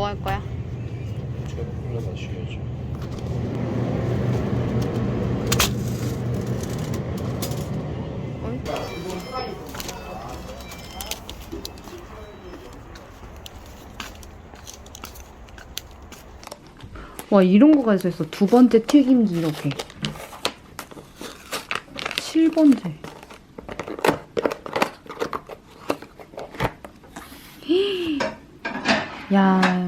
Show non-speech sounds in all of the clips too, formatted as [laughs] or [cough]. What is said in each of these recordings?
뭐 할 거야? 제가 콜라 마셔야죠. 와 이런 거가 있어. 두 번째 튀김기 이렇게. 7번째. 야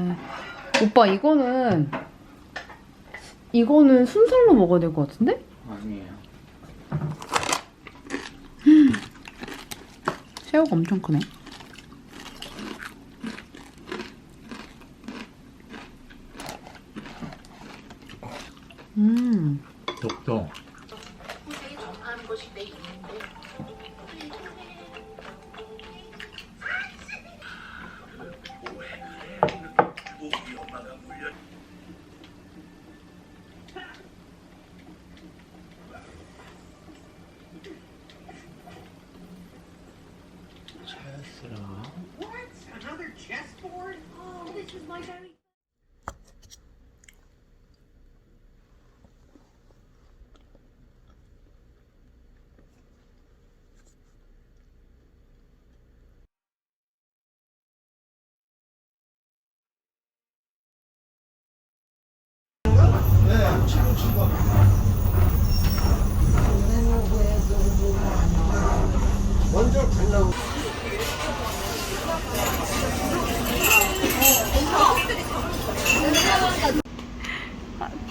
오빠 이거는 이거는 순살로 먹어야 될 것 같은데? 아니에요. 새우가 엄청 크네 음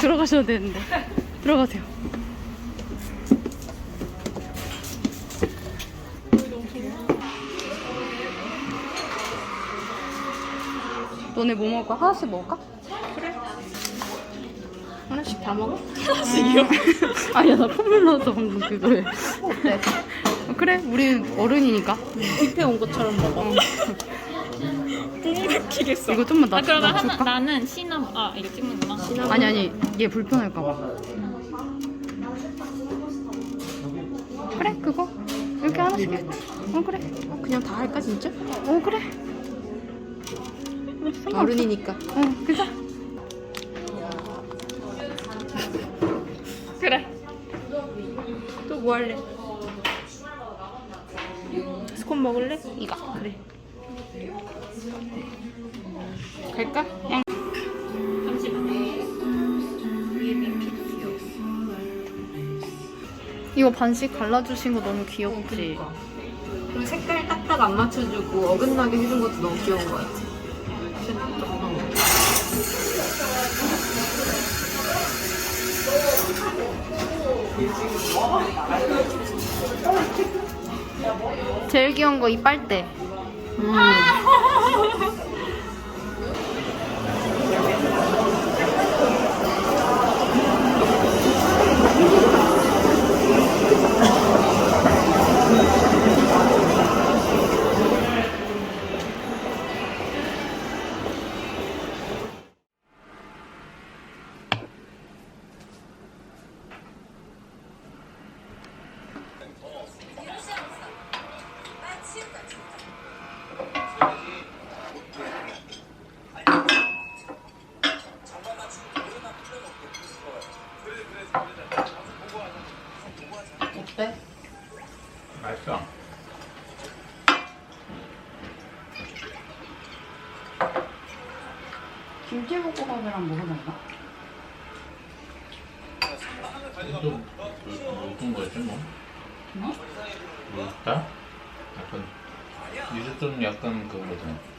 들어가셔야 되는데 들어가세요 너네 뭐 먹을까? 하나씩 먹을까? 그래 하나씩 다 먹어? 하나씩이요? [laughs] 아니야 나 콧물 나왔어 방금 그거에 어때? 어, 그래 우리 어른이니까 뷔페 온 것처럼 먹어. 똥맥히겠어. 이거 좀만 나, 아 그러면 하나 낮출까? 나는 시나몬 아 이거 찍는구나. 아니 아니 얘 불편할까 봐 그래 그거 이렇게 하나씩 해 어 그래 어, 그냥 다 할까 진짜? 어 그래 그래, 상관없어. 어른이니까. 어 괜찮아 [laughs] 그래. 또 뭐 할래? 스콘 먹을래? 이거 그래. 갈까? 이거 반씩 갈라주신 거 너무 귀엽지? 그리고 색깔 딱딱 안 맞춰주고 어긋나게 해준 것도 너무 귀여운 것 같아. 제일 귀여운 거 이 빨대 어 [laughs] 먹으면 나좀 묽은 거지 뭐. 뭐? 묽다? 약간 이제 좀 약간 그거잖아.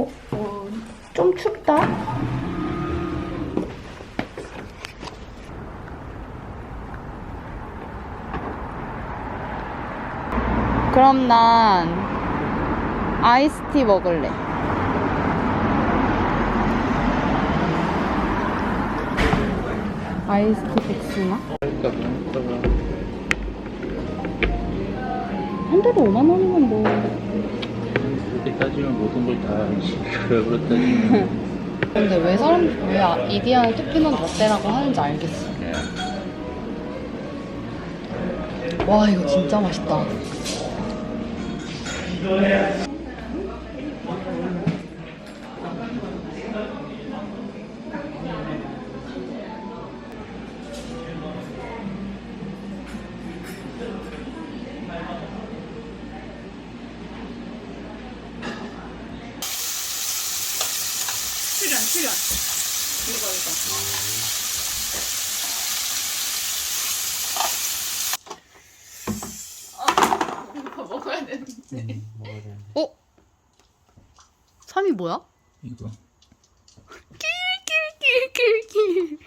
어, 어, 좀 춥다. 그럼 난 아이스티 먹을래. 아이스티 그러니까 한 대로 5만 원이면 뭐. 따지면 모든 걸 다. 그렇 따지면 [laughs] 근데 왜 사람, 왜 아- 이디야는 토피넛 라떼라고 하는지 알겠어. 예. 와, 이거 진짜 맛있다. 출연 출연. 이거 이거. 아, 이거 먹어야 되는데. 먹어야 돼. 어? 3이 뭐야? 이거 낄낄낄낄.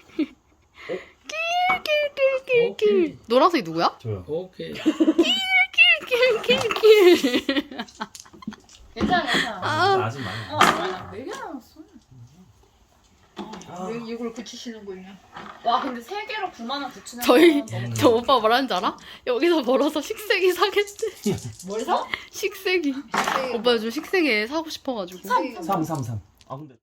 낄낄낄낄낄. 노란색이 누구야? 저요. 오케이. 낄낄낄낄. 괜찮아 괜찮아. 아, 아직 많이. 어 네개 남았어. 아, 왜 이걸 붙이시는군요. 와 근데 세 개로 9만 원 붙이는 저희- 저 오빠 뭐라는 줄 알아? 여기서 벌어서 식세기 사겠대. [laughs] 뭘 사? 식세기. 오빠 요즘 식세기 사고 싶어가지고. 3, 3, 3. 아 근데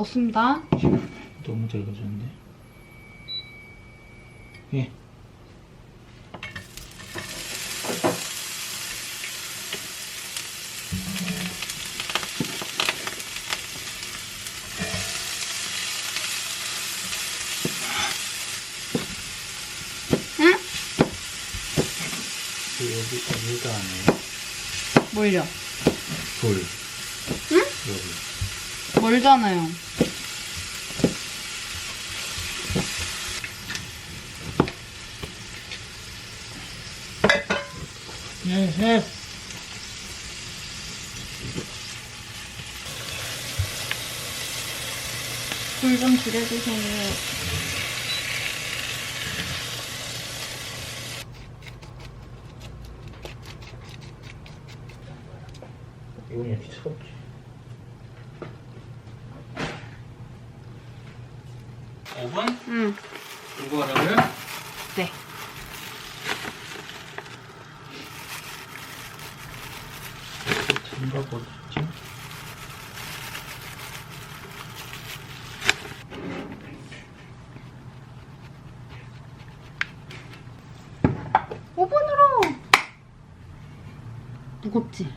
넣습니다. 너무 잘 가졌는데. 예. 그 여기 어디가 아니에요? 뭘요? 돌. 응? 여기. 멀잖아요. 예, 예. 불좀 줄여주세요. 이건 이렇게 차갑지. 오분 응. 이거 하려고요? 네. 장갑 어딨지? 오븐으로! 무겁지?